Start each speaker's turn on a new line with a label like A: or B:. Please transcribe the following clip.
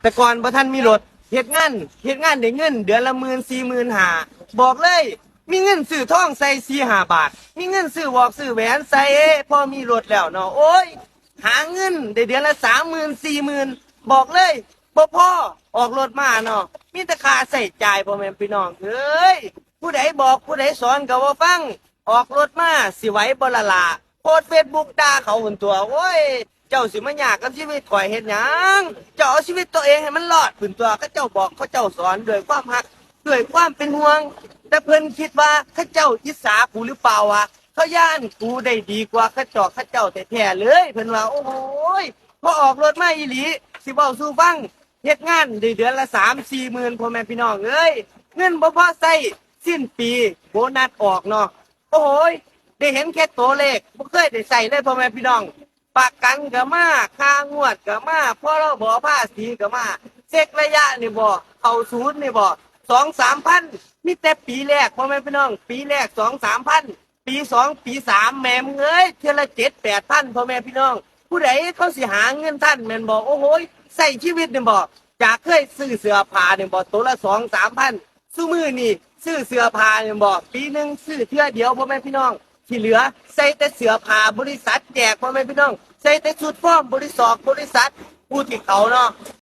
A: แต่ก่อนบ่ทันมีรถเฮ็ดงานเฮ็ดงานได้เงิน เดือนละหมื่นสี่หมื่นหาบอกเลย มีเงินซื้อทองใส่สี่ห้าบาท มีเงินซื้อวอกซื้อแหวนใส่พอมีรถแล้วเนาะโอ้ย หาเงินได้เดือนละสามหมื่นสี่หมื่นบอกเลยบ่พ่อออกรถมาเนาะมีแต่ค่าใส่จ่ายพ่อแม่พี่น้องเอ้ยผู้ใดบอกผู้ใดสอนก็บ่ฟังออกรถมาสิไหว้บ่ละละโพสเฟซบุ๊กด่าเขาหุ่นตัวโอ้ย เจ้าสิมาอยากกับชีวิตข่อยเฮ็ดหยังเจ้าเอาชีวิตตัวเองให้มันรอดขึ้นตัวเขาเจ้าบอกเขาเจ้าสอนด้วยความฮักด้วยความเป็นห่วง แต่เพิ่นคิดว่าเขาเจ้าอิสากูหรือเปล่าวะเขาย่านกูได้ดีกว่าเขาเจอกเขาเจ้าแท้ๆเลยเพิ่นว่าโอ้โหยพอออกรถมาอีหลีสิเว้าสู่ฟังเฮ็ดงานได้เดือนละ3 4หมื่นพ่อแม่พี่น้องเอ้ยเงินบ่พอใช้สิ้นปีโบนัสออกเนาะโอ้โหยได้เห็นแค่ตัวเลขบ่เคยได้ใส่เลยพ่อแม่พี่น้อง ประกันก็มาค่างวดก็มาพอเราบอภาษีก็มาเช็คระยะนี่บ่เข้าศูนย์นี่บ่สองสามพันมีแต่ปีแรกพ่อแม่พี่น้อง ปีแรกสองสามพันปีสองปีสามแม่มงเอ้ยเทละเจ็ดแปดพันพ่อแม่พี่น้อง ผู้ใดเขาสิหาเงินท่านแม่นบอกโอ้โหใส่ชีวิตนี่บ่จากเคยซื้อเสื้อผ้านี่บ่ตัวละสองสามพันซื้อมือนี่ซื้อเสื้อผ้านี่บ่ปีหนึ่งซื้อเทื่อเดียวพ่อแม่พี่น้อง ที่เหลือใส่แต่เสื้อผ้าบริษัทแจกพ่อแม่พี่น้องใส่แต่ชุดฟ้อมบริษัทบริษัทผู้ที่เขาเนาะ